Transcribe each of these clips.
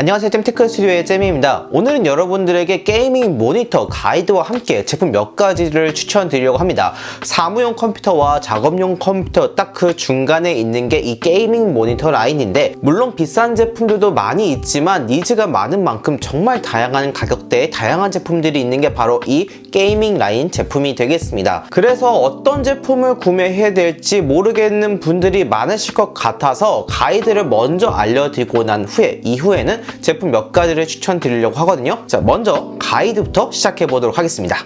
안녕하세요 잼테크 스튜디오의 잼입니다. 오늘은 여러분들에게 게이밍 모니터 가이드와 함께 제품 몇 가지를 추천드리려고 합니다. 사무용 컴퓨터와 작업용 컴퓨터 딱 그 중간에 있는 게 이 게이밍 모니터 라인인데 물론 비싼 제품들도 많이 있지만 니즈가 많은 만큼 정말 다양한 가격대에 다양한 제품들이 있는 게 바로 이 게이밍 라인 제품이 되겠습니다. 그래서 어떤 제품을 구매해야 될지 모르겠는 분들이 많으실 것 같아서 가이드를 먼저 알려드리고 난 후에 이후에는 제품 몇 가지를 추천드리려고 하거든요. 자, 먼저 가이드부터 시작해 보도록 하겠습니다.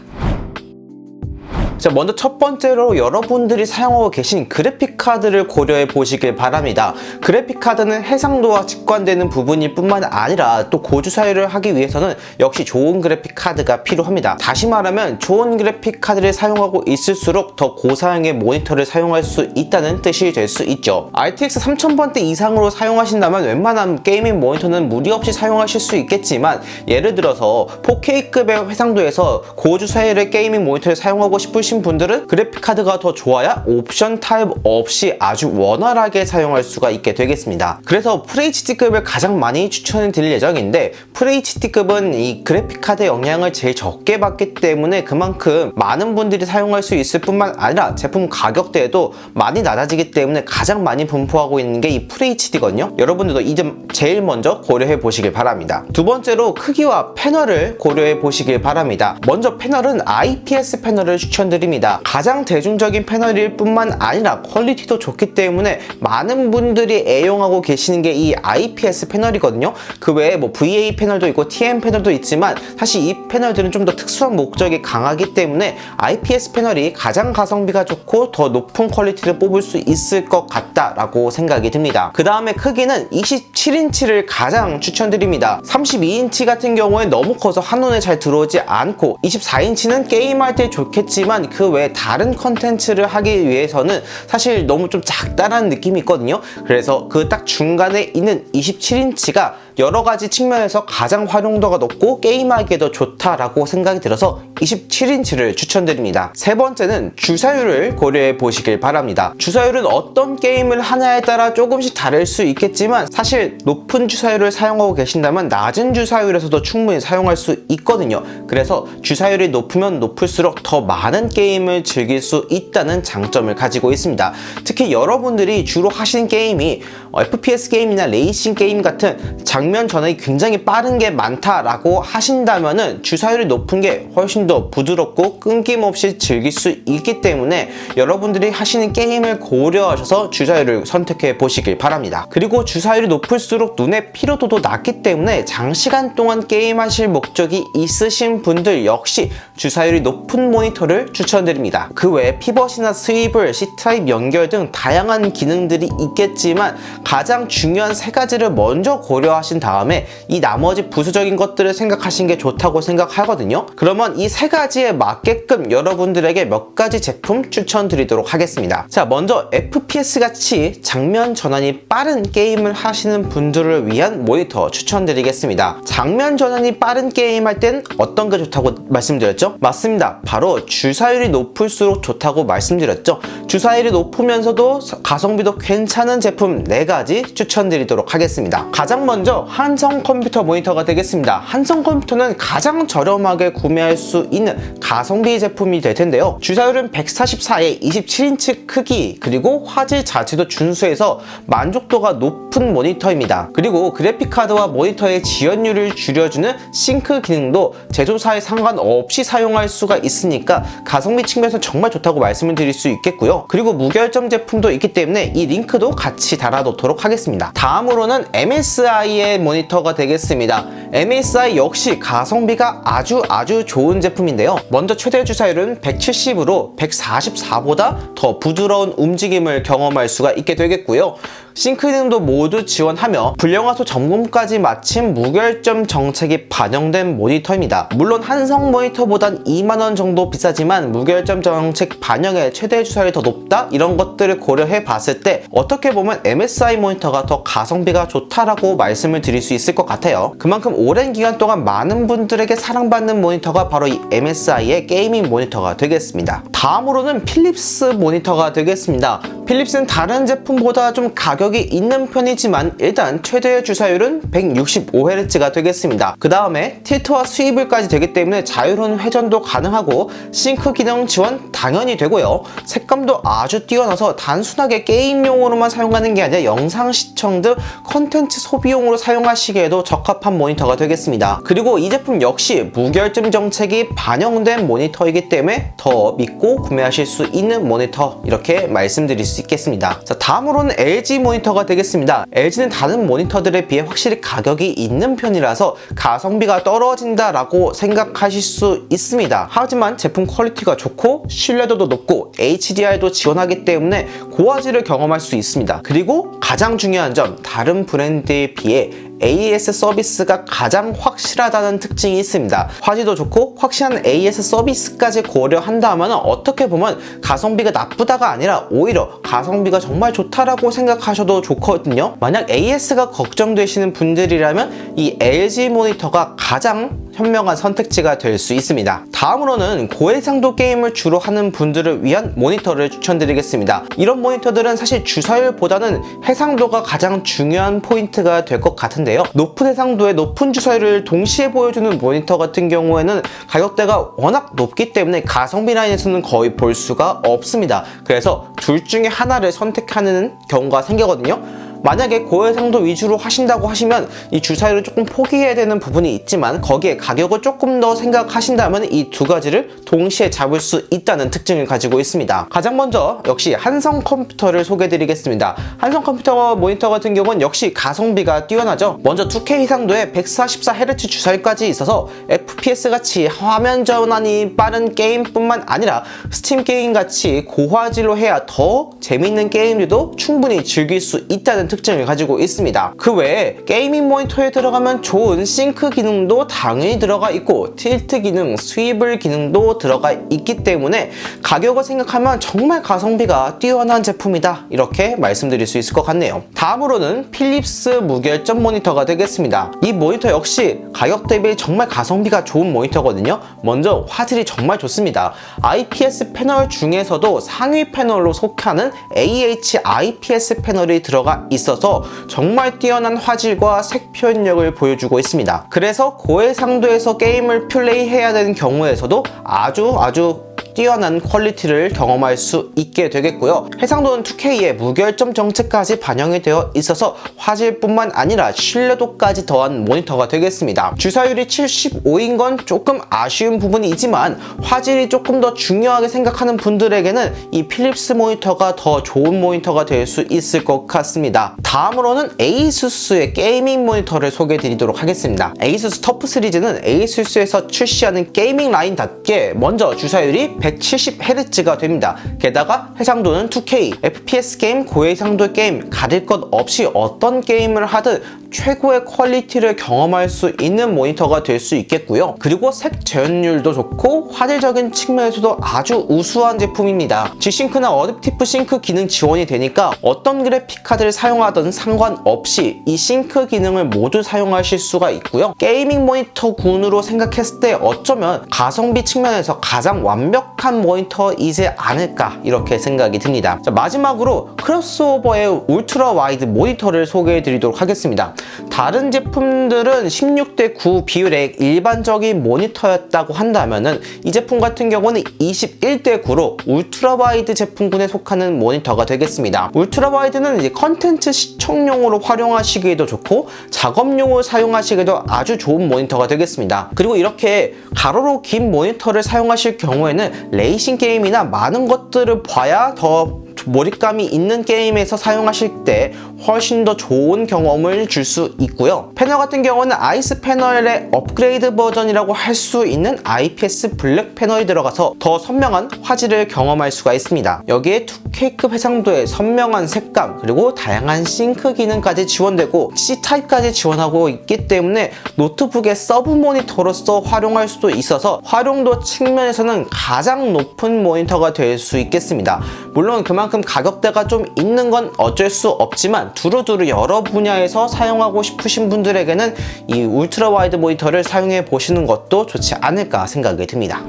자, 먼저 첫 번째로 여러분들이 사용하고 계신 그래픽 카드를 고려해 보시길 바랍니다. 그래픽 카드는 해상도와 직관되는 부분일 뿐만 아니라 또 고주사유를 하기 위해서는 역시 좋은 그래픽 카드가 필요합니다. 다시 말하면 좋은 그래픽 카드를 사용하고 있을수록 더 고사양의 모니터를 사용할 수 있다는 뜻이 될 수 있죠. RTX 3000번대 이상으로 사용하신다면 웬만한 게이밍 모니터는 무리 없이 사용하실 수 있겠지만 예를 들어서 4K급의 해상도에서 고주사율의 게이밍 모니터를 사용하고 싶으신 분들은 그래픽 카드가 더 좋아야 옵션 타입 없이 아주 원활하게 사용할 수가 있게 되겠습니다. 그래서 FHD급을 가장 많이 추천을 드릴 예정인데 FHD급은 이 그래픽 카드 영향을 제일 적게 받기 때문에 그만큼 많은 분들이 사용할 수 있을 뿐만 아니라 제품 가격대도 많이 낮아지기 때문에 가장 많이 분포하고 있는 게 이 FHD거든요. 여러분들도 이 점 제일 먼저 고려해 보시길 바랍니다. 두 번째로 크기와 패널을 고려해 보시길 바랍니다. 먼저 패널은 IPS 패널을 추천드립니다. 가장 대중적인 패널일 뿐만 아니라 퀄리티도 좋기 때문에 많은 분들이 애용하고 계시는 게 이 IPS 패널이거든요. 그 외에 뭐 VA 패널도 있고 TM 패널도 있지만 사실 이 패널들은 좀 더 특수한 목적이 강하기 때문에 IPS 패널이 가장 가성비가 좋고 더 높은 퀄리티를 뽑을 수 있을 것 같다라고 생각이 듭니다. 그 다음에 크기는 27인치를 가장 추천드립니다. 32인치 같은 경우에 너무 커서 한눈에 잘 들어오지 않고 24인치는 게임할 때 좋겠지만 그 외에 다른 컨텐츠를 하기 위해서는 사실 너무 좀 작다라는 느낌이 있거든요. 그래서 그 딱 중간에 있는 27인치가 여러 가지 측면에서 가장 활용도가 높고 게임하기에도 좋다라고 생각이 들어서 27인치를 추천드립니다. 세 번째는 주사율을 고려해 보시길 바랍니다. 주사율은 어떤 게임을 하냐에 따라 조금씩 다를 수 있겠지만 사실 높은 주사율을 사용하고 계신다면 낮은 주사율에서도 충분히 사용할 수 있거든요. 그래서 주사율이 높으면 높을수록 더 많은 게임을 즐길 수 있다는 장점을 가지고 있습니다. 특히 여러분들이 주로 하시는 게임이 FPS 게임이나 레이싱 게임 같은 장면 전환이 굉장히 빠른 게 많다라고 하신다면은 주사율이 높은 게 훨씬 더 부드럽고 끊김없이 즐길 수 있기 때문에 여러분들이 하시는 게임을 고려하셔서 주사율을 선택해 보시길 바랍니다. 그리고 주사율이 높을수록 눈의 피로도도 낮기 때문에 장시간 동안 게임하실 목적이 있으신 분들 역시 주사율이 높은 모니터를 추천드립니다. 그 외에 피벗이나 스위블, C타입 연결 등 다양한 기능들이 있겠지만 가장 중요한 세 가지를 먼저 고려하 신 다음에 이 나머지 부수적인 것들을 생각하시는 게 좋다고 생각하거든요. 그러면 이 세 가지에 맞게끔 여러분들에게 몇 가지 제품 추천드리도록 하겠습니다. 자, 먼저 FPS 같이 장면 전환이 빠른 게임을 하시는 분들을 위한 모니터 추천드리겠습니다. 장면 전환이 빠른 게임 할 땐 어떤 게 좋다고 말씀드렸죠? 맞습니다. 바로 주사율이 높을수록 좋다고 말씀드렸죠. 주사율이 높으면서도 가성비도 괜찮은 제품 4가지 추천드리도록 하겠습니다. 가장 먼저 한성 컴퓨터 모니터가 되겠습니다. 한성 컴퓨터는 가장 저렴하게 구매할 수 있는 가성비 제품이 될 텐데요. 주사율은 144에 27인치 크기 그리고 화질 자체도 준수해서 만족도가 높은 모니터입니다. 그리고 그래픽 카드와 모니터의 지연율을 줄여주는 싱크 기능도 제조사에 상관없이 사용할 수가 있으니까 가성비 측면에서 정말 좋다고 말씀을 드릴 수 있겠고요. 그리고 무결점 제품도 있기 때문에 이 링크도 같이 달아놓도록 하겠습니다. 다음으로는 MSI의 모니터가 되겠습니다. MSI 역시 가성비가 아주 아주 좋은 제품인데요. 먼저 최대 주사율은 170으로 144보다 더 부드러운 움직임을 경험할 수가 있게 되겠고요. 싱크 기능도 모두 지원하며 불량화소 점검까지 마친 무결점 정책이 반영된 모니터입니다. 물론 한성 모니터보단 2만원 정도 비싸지만 무결점 정책 반영에 최대 주사율이 더 높다? 이런 것들을 고려해 봤을 때 어떻게 보면 MSI 모니터가 더 가성비가 좋다라고 말씀을 드릴 수 있을 것 같아요. 그만큼 오랜 기간 동안 많은 분들에게 사랑받는 모니터가 바로 이 MSI의 게이밍 모니터가 되겠습니다. 다음으로는 필립스 모니터가 되겠습니다. 필립스는 다른 제품보다 좀 가격 가격이 있는 편이지만 일단 최대의 주사율은 165Hz가 되겠습니다. 그 다음에 틸트와 스위블까지 되기 때문에 자유로운 회전도 가능하고 싱크 기능 지원 당연히 되고요. 색감도 아주 뛰어나서 단순하게 게임용으로만 사용하는 게 아니라 영상 시청 등 컨텐츠 소비용으로 사용하시기에도 적합한 모니터가 되겠습니다. 그리고 이 제품 역시 무결점 정책이 반영된 모니터이기 때문에 더 믿고 구매하실 수 있는 모니터 이렇게 말씀드릴 수 있겠습니다. 자, 다음으로는 LG 모니터가 되겠습니다. LG는 다른 모니터들에 비해 확실히 가격이 있는 편이라서 가성비가 떨어진다라고 생각하실 수 있습니다. 하지만 제품 퀄리티가 좋고 신뢰도도 높고 HDR도 지원하기 때문에 고화질을 경험할 수 있습니다. 그리고 가장 중요한 점 다른 브랜드에 비해 AS 서비스가 가장 확실하다는 특징이 있습니다. 화질도 좋고 확실한 AS 서비스까지 고려한다면 어떻게 보면 가성비가 나쁘다가 아니라 오히려 가성비가 정말 좋다라고 생각하셔도 좋거든요. 만약 AS가 걱정되시는 분들이라면 이 LG 모니터가 가장 현명한 선택지가 될 수 있습니다. 다음으로는 고해상도 게임을 주로 하는 분들을 위한 모니터를 추천드리겠습니다. 이런 모니터들은 사실 주사율보다는 해상도가 가장 중요한 포인트가 될 것 같은데 요. 높은 해상도에 높은 주사율을 동시에 보여주는 모니터 같은 경우에는 가격대가 워낙 높기 때문에 가성비 라인에서는 거의 볼 수가 없습니다. 그래서 둘 중에 하나를 선택하는 경우가 생기거든요. 만약에 고해상도 위주로 하신다고 하시면 이 주사율을 조금 포기해야 되는 부분이 있지만 거기에 가격을 조금 더 생각하신다면 이 두 가지를 동시에 잡을 수 있다는 특징을 가지고 있습니다. 가장 먼저 역시 한성 컴퓨터를 소개해드리겠습니다. 한성 컴퓨터 모니터 같은 경우는 역시 가성비가 뛰어나죠. 먼저 2K 해상도에 144Hz 주사율까지 있어서 FPS 같이 화면 전환이 빠른 게임뿐만 아니라 스팀 게임 같이 고화질로 해야 더 재밌는 게임들도 충분히 즐길 수 있다는 특징 을 가지고 있습니다. 그 외에 게이밍 모니터에 들어가면 좋은 싱크 기능도 당연히 들어가 있고 틸트 기능, 스위블 기능도 들어가 있기 때문에 가격을 생각하면 정말 가성비가 뛰어난 제품이다 이렇게 말씀드릴 수 있을 것 같네요. 다음으로는 필립스 무결점 모니터가 되겠습니다. 이 모니터 역시 가격 대비 정말 가성비가 좋은 모니터거든요. 먼저 화질이 정말 좋습니다. IPS 패널 중에서도 상위 패널로 속하는 AH IPS 패널이 들어가 있 어서 정말 뛰어난 화질과 색 표현력을 보여주고 있습니다. 그래서 고해상도에서 게임을 플레이해야 되는 경우에서도 아주 아주 뛰어난 퀄리티를 경험할 수 있게 되겠고요. 해상도는 2K에 무결점 정책까지 반영이 되어 있어서 화질뿐만 아니라 신뢰도까지 더한 모니터가 되겠습니다. 주사율이 75인 건 조금 아쉬운 부분이지만 화질이 조금 더 중요하게 생각하는 분들에게는 이 필립스 모니터가 더 좋은 모니터가 될 수 있을 것 같습니다. 다음으로는 에이수스의 게이밍 모니터를 소개해 드리도록 하겠습니다. 에이수스 터프 시리즈는 에이수스에서 출시하는 게이밍 라인답게 먼저 주사율이 170Hz가 됩니다. 게다가 해상도는 2K, FPS 게임, 고해상도 게임 가릴 것 없이 어떤 게임을 하든 최고의 퀄리티를 경험할 수 있는 모니터가 될 수 있겠고요. 그리고 색 재현율도 좋고 화질적인 측면에서도 아주 우수한 제품입니다. G싱크나 어댑티브 싱크 기능 지원이 되니까 어떤 그래픽 카드를 사용하든 상관없이 이 싱크 기능을 모두 사용하실 수가 있고요. 게이밍 모니터 군으로 생각했을 때 어쩌면 가성비 측면에서 가장 완벽한 모니터이지 않을까 이렇게 생각이 듭니다. 자, 마지막으로 크로스오버의 울트라 와이드 모니터를 소개해 드리도록 하겠습니다. 다른 제품들은 16대 9 비율의 일반적인 모니터였다고 한다면은 이 제품 같은 경우는 21대 9로 울트라 와이드 제품군에 속하는 모니터가 되겠습니다. 울트라 와이드는 이제 컨텐츠 시청용으로 활용하시기에도 좋고 작업용으로 사용하시기에도 아주 좋은 모니터가 되겠습니다. 그리고 이렇게 가로로 긴 모니터를 사용하실 경우에는 레이싱 게임이나 많은 것들을 봐야 더 몰입감이 있는 게임에서 사용하실 때 훨씬 더 좋은 경험을 줄 수 있고요. 패널 같은 경우는 아이스 패널의 업그레이드 버전이라고 할 수 있는 IPS 블랙 패널이 들어가서 더 선명한 화질을 경험할 수가 있습니다. 여기에 2K급 해상도의 선명한 색감 그리고 다양한 싱크 기능까지 지원되고 C타입까지 지원하고 있기 때문에 노트북의 서브 모니터로서 활용할 수도 있어서 활용도 측면에서는 가장 높은 모니터가 될 수 있겠습니다. 물론 그만큼 가격대가 좀 있는 건 어쩔 수 없지만 두루두루 여러 분야에서 사용하고 싶으신 분들에게는 이 울트라 와이드 모니터를 사용해 보시는 것도 좋지 않을까 생각이 듭니다.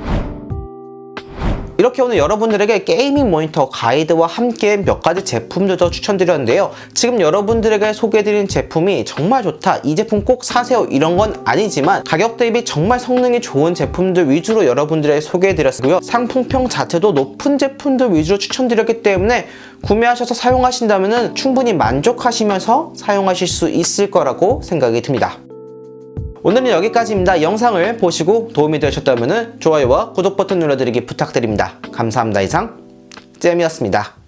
이렇게 오늘 여러분들에게 게이밍 모니터 가이드와 함께 몇 가지 제품들 더 추천드렸는데요. 지금 여러분들에게 소개해드린 제품이 정말 좋다. 이 제품 꼭 사세요. 이런 건 아니지만 가격 대비 정말 성능이 좋은 제품들 위주로 여러분들에게 소개해드렸고요. 상품평 자체도 높은 제품들 위주로 추천드렸기 때문에 구매하셔서 사용하신다면 충분히 만족하시면서 사용하실 수 있을 거라고 생각이 듭니다. 오늘은 여기까지입니다. 영상을 보시고 도움이 되셨다면 좋아요와 구독 버튼 눌러드리기 부탁드립니다. 감사합니다. 이상 잼이었습니다.